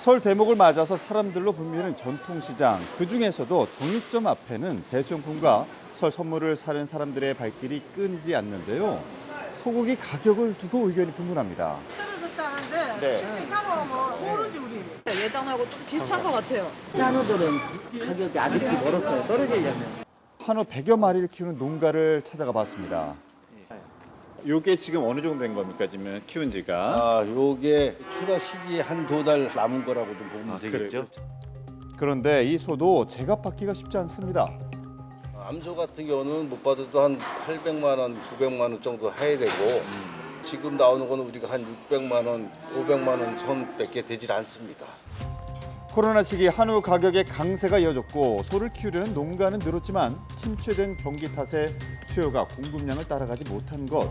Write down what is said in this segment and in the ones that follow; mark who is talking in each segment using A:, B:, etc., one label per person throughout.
A: 설 대목을 맞아서 사람들로 붐비는 전통시장. 그 중에서도 정육점 앞에는 제수용품과 설 선물을 사는 사람들의 발길이 끊이지 않는데요. 소고기 가격을 두고 의견이 분분합니다.
B: 떨어졌다는데
A: 네.
B: 실제 사먹으면 오르지 우리.
C: 예전하고 좀 비슷한 것 같아요.
D: 한우들은 가격이 아직도 멀었어요. 떨어지려면.
A: 한우 100여 마리를 키우는 농가를 찾아가 봤습니다. 요게 지금 어느 정도 된 겁니까? 지금 키운 지가?
E: 아, 요게 출하 시기 한두 달 남은 거라고도 보면 되겠죠.
A: 그런데 이 소도 제값 받기가 쉽지 않습니다.
E: 암소 같은 경우는 못 받아도 한 800만 원, 900만 원 정도 해야 되고 지금 나오는 거는 우리가 한 600만 원, 500만 원 선밖에 되질 않습니다.
A: 코로나 시기 한우 가격의 강세가 이어졌고 소를 키우려는 농가는 늘었지만 침체된 경기 탓에 수요가 공급량을 따라가지 못한 것.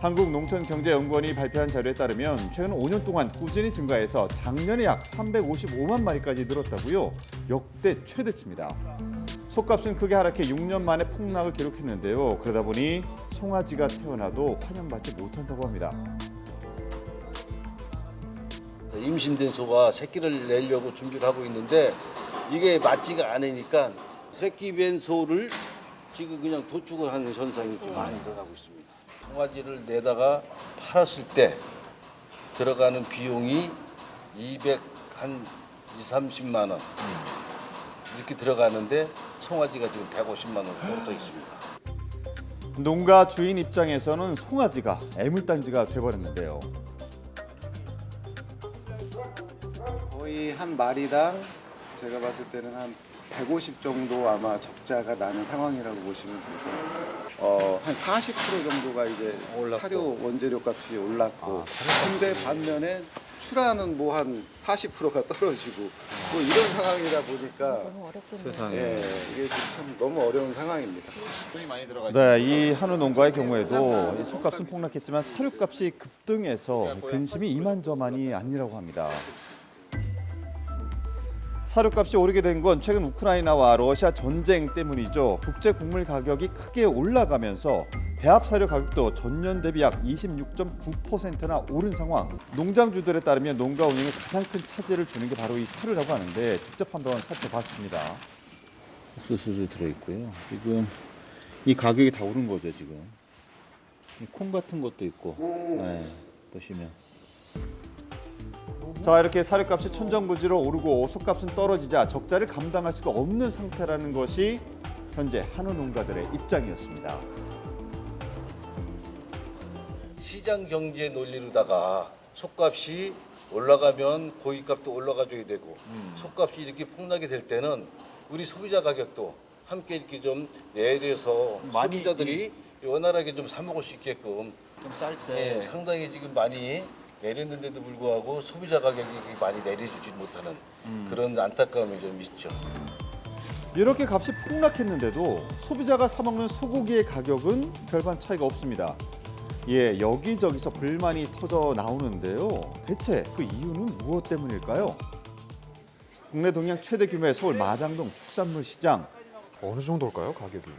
A: 한국농촌경제연구원이 발표한 자료에 따르면 최근 5년 동안 꾸준히 증가해서 작년에 약 355만 마리까지 늘었다고요. 역대 최대치입니다. 소값은 크게 하락해 6년 만에 폭락을 기록했는데요. 그러다 보니 송아지가 태어나도 환영받지 못한다고 합니다.
E: 임신된 소가 새끼를 내려고 준비를 하고 있는데 이게 맞지가 않으니까 새끼 뵌 소를 지금 그냥 도축을 하는 현상이 좀 많이 일어나고 있습니다. 송아지를 내다가 팔았을 때 들어가는 비용이 200 한 2, 30만 원 이렇게 들어가는데 송아지가 지금 150만 원 정도 있습니다.
A: 농가 주인 입장에서는 송아지가 애물단지가 돼버렸는데요.
F: 한 마리당 제가 봤을 때는 한 150 정도 아마 적자가 나는 상황이라고 보시면 될 것 같아요. 어, 한 40% 정도가 이제 사료 원재료 값이 올랐고 근데 반면에 출하는 뭐 한 40%가 떨어지고 뭐 이런 상황이다 보니까 예, 이게 지금 참 너무 어려운 상황입니다.
A: 네, 이 한우 농가의 경우에도 이 소값은 폭락했지만 사료값이 급등해서 근심이 이만저만이 아니라고 합니다. 사료값이 오르게 된 건 최근 우크라이나와 러시아 전쟁 때문이죠. 국제 곡물 가격이 크게 올라가면서 배합 사료 가격도 전년 대비 약 26.9%나 오른 상황. 농장주들에 따르면 농가 운영에 가장 큰 차질을 주는 게 바로 이 사료라고 하는데 직접 한번 살펴봤습니다. 옥수수도 들어있고요. 지금 이 가격이 다 오른 거죠 지금. 이콩 같은 것도 있고. 네, 보시면. 자 이렇게 사료값이 천정부지로 오르고 소값은 떨어지자 적자를 감당할 수가 없는 상태라는 것이 현재 한우 농가들의 입장이었습니다.
E: 시장 경제 논리로다가 속값이 올라가면 고기값도 올라가줘야 되고 속값이 이렇게 폭락이 될 때는 우리 소비자 가격도 함께 이렇게 좀 내려서
A: 많이
E: 소비자들이 원활하게 좀 사 먹을 수 있게끔
A: 좀쌀
E: 예, 상당히 지금 많이 내렸는데도 불구하고 소비자 가격이 많이 내려주지 못하는 그런 안타까움이 좀 있죠.
A: 이렇게 값이 폭락했는데도 소비자가 사 먹는 소고기의 가격은 별반 차이가 없습니다. 예, 여기저기서 불만이 터져 나오는데요. 대체 그 이유는 무엇 때문일까요? 국내 동양 최대 규모의 서울 마장동 축산물 시장
G: 어느 정도일까요 가격이?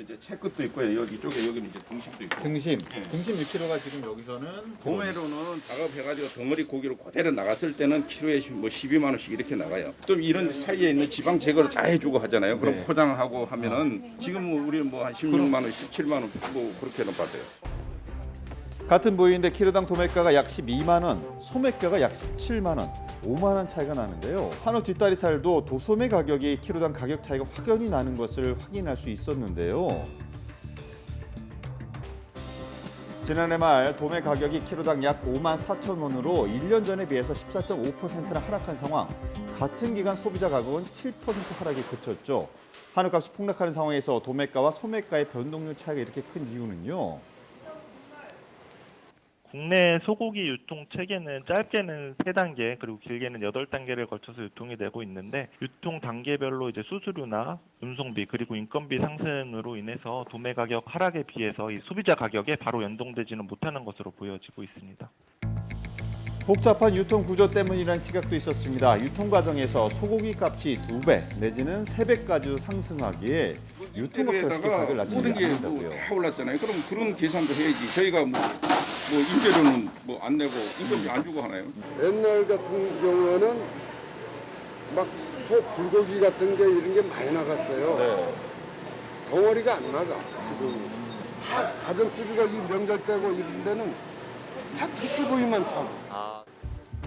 H: 저 이제 채끝도 있고요. 여기 쪽에 여기는 이제 등심도 있고.
A: 등심, 등심 6kg가 지금 여기서는
H: 봄에로는 작업해가지고 덩어리 고기로 그대로 나갔을 때는 키로에 뭐 12만 원씩 이렇게 나가요. 또 이런 사이에 있는 지방 제거를 다 해주고 하잖아요. 그럼 포장하고 하면은 지금 뭐 우리 뭐 한 16만 원, 17만 원 뭐 그렇게는 받아요.
A: 같은 부위인데 키로당 도매가가 약 12만 원, 소매가가 약 17만 원, 5만 원 차이가 나는데요. 한우 뒷다리 살도 도소매 가격이 키로당 가격 차이가 확연히 나는 것을 확인할 수 있었는데요. 지난해 말 도매 가격이 키로당 약 5만 4천 원으로 1년 전에 비해서 14.5%나 하락한 상황. 같은 기간 소비자 가격은 7% 하락에 그쳤죠. 한우값이 폭락하는 상황에서 도매가와 소매가의 변동률 차이가 이렇게 큰 이유는요.
I: 국내 소고기 유통 체계는 짧게는 세 단계 그리고 길게는 여덟 단계를 거쳐서 유통이 되고 있는데 유통 단계별로 이제 수수료나 운송비 그리고 인건비 상승으로 인해서 도매 가격 하락에 비해서 이 소비자 가격에 바로 연동되지는 못하는 것으로 보여지고 있습니다.
A: 복잡한 유통 구조 때문이라는 시각도 있었습니다. 유통 과정에서 소고기 값이 두 배 내지는 세 배까지 상승하기에 쉽게 가격을 낮추지
H: 모든 게
A: 않는다고요.
H: 뭐다 올랐잖아요. 그럼 그런 계산도 해야지. 저희가 뭐 뭐 임대료는 뭐 안 내고 임금비 안 주고 하나요?
J: 옛날 같은 경우에는 막 소 불고기 같은 게 이런 게 많이 나갔어요. 덩어리가 안 나가 지금. 다 가정집이가 이 명절 때고 이런 데는 다 특수 부위만 차고.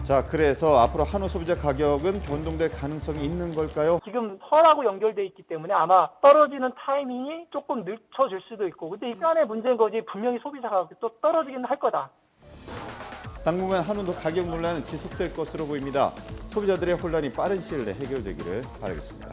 A: 자, 그래서 앞으로 한우 소비자 가격은 변동될 가능성이 있는 걸까요?
K: 지금 설하고 연결돼 있기 때문에 아마 떨어지는 타이밍이 조금 늦춰질 수도 있고 근데 시간의 문제인 거지 분명히 소비자 가격이 또 떨어지긴 할 거다.
A: 당분간 한우도 가격 논란은 지속될 것으로 보입니다. 소비자들의 혼란이 빠른 시일 내에 해결되기를 바라겠습니다.